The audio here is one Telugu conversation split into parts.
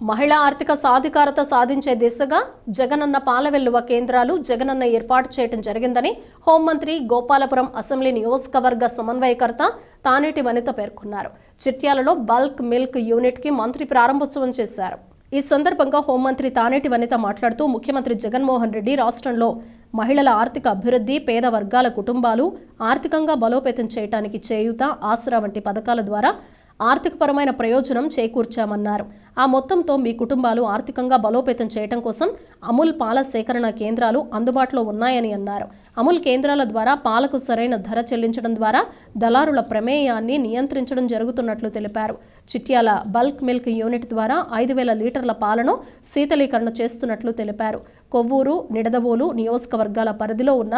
మహిళా ఆర్థిక సాధికారత సాధించే దిశగా జగనన్న పాలవెల్లువ కేంద్రాలు జగనన్న ఏర్పాటు చేయడం జరిగిందని హోంమంత్రి గోపాలపురం అసెంబ్లీ నియోజకవర్గ సమన్వయకర్త తానేటి వనిత పేర్కొన్నారు. చిట్యాలలో బల్క్ మిల్క్ యూనిట్కి మంత్రి ప్రారంభోత్సవం చేశారు. ఈ సందర్భంగా హోంమంత్రి తానేటి వనిత మాట్లాడుతూ ముఖ్యమంత్రి జగన్మోహన్ రెడ్డి రాష్ట్రంలో మహిళల ఆర్థిక అభివృద్ధి పేద వర్గాల కుటుంబాలు ఆర్థికంగా బలోపేతం చేయడానికి చేయూత ఆసరా వంటి పథకాల ద్వారా ఆర్థికపరమైన ప్రయోజనం చేకూర్చామన్నారు. ఆ మొత్తంతో మీ కుటుంబాలు ఆర్థికంగా బలోపేతం చేయడం కోసం అమూల్ పాల సేకరణ కేంద్రాలు అందుబాటులో ఉన్నాయని అన్నారు. అమూల్ కేంద్రాల ద్వారా పాలకు సరైన ధర చెల్లించడం ద్వారా దళారుల ప్రమేయాన్ని నియంత్రించడం జరుగుతున్నట్లు తెలిపారు. చిట్యాల బల్క్ మిల్క్ యూనిట్ ద్వారా ఐదు వేల లీటర్ల పాలను శీతలీకరణ చేస్తున్నట్లు తెలిపారు. కొవ్వూరు నిడదవోలు నియోజకవర్గాల పరిధిలో ఉన్న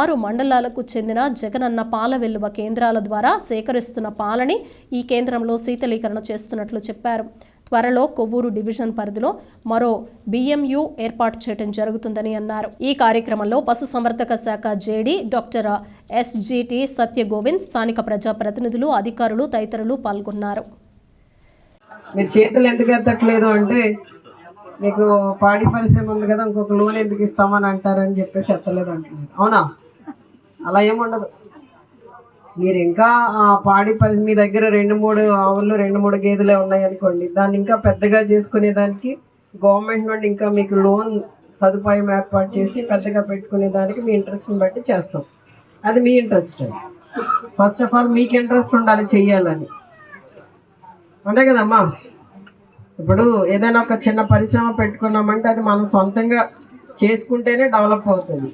ఆరు మండలాలకు చెందిన జగనన్న పాల వెల్లువ కేంద్రాల ద్వారా సేకరిస్తున్న పాలని ఈ కేంద్రంలో శీతలీకరణ చేస్తున్నట్లు చెప్పారు. త్వరలో కొవ్వూరు డివిజన్ పరిధిలో మరో బిఎంయు ఏర్పాటు చేయడం జరుగుతుందని అన్నారు. ఈ కార్యక్రమంలో పశుసంవర్ధక శాఖ జేడీ డాక్టర్ ఎస్జిటి సత్యగోవింద్ స్థానిక ప్రజాప్రతినిధులు అధికారులు తదితరులు పాల్గొన్నారు. మీరు చేతులు ఎందుకు ఎత్తట్లేదు అంటే మీకు పాడి పరిశ్రమ ఉంది కదా ఇంకొక లోన్ ఎందుకు ఇస్తామని అంటారని చెప్పేసి ఎత్తలేదు అంటున్నారు. అవునా? అలా ఏముండదు మీరు ఇంకా ఆ పాడి పరిశ్రమ మీ దగ్గర రెండు మూడు ఆవులు రెండు మూడు గేదెలే ఉన్నాయనుకోండి. దాన్ని ఇంకా పెద్దగా చేసుకునే దానికి గవర్నమెంట్ నుండి ఇంకా మీకు లోన్ సదుపాయం ఏర్పాటు చేసి పెద్దగా పెట్టుకునే దానికి మీ ఇంట్రెస్ట్ని బట్టి చేస్తాం. అది మీ ఇంట్రెస్ట్. ఫస్ట్ ఆఫ్ ఆల్ మీకు ఇంట్రెస్ట్ ఉండాలి చెయ్యాలని. అంతే కదమ్మా? ఇప్పుడు ఏదైనా ఒక చిన్న పరిశ్రమ పెట్టుకున్నామంటే అది మనం సొంతంగా చేసుకుంటేనే డెవలప్ అవుతుంది.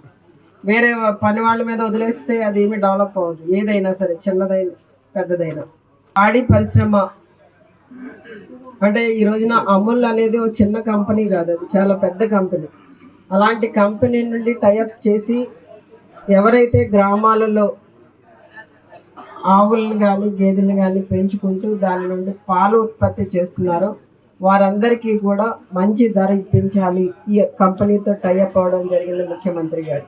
వేరే పని వాళ్ళ మీద వదిలేస్తే అది ఏమి డెవలప్ అవ్వదు. ఏదైనా సరే చిన్నదైనా పెద్దదైనా. పాడి పరిశ్రమ. అంటే ఈ రోజున అమూల్ అనేది ఒక చిన్న కంపెనీ కాదు అది చాలా పెద్ద కంపెనీ అలాంటి కంపెనీ నుండి టైఅప్ చేసి ఎవరైతే గ్రామాలలో ఆవులను కానీ గేదెలను కానీ పెంచుకుంటూ దాని నుండి పాలు ఉత్పత్తి చేస్తున్నారో వారందరికీ కూడా మంచి ధర ఇప్పించాలి. ఈ కంపెనీతో టైఅప్ అవ్వడం జరిగింది ముఖ్యమంత్రి గారు.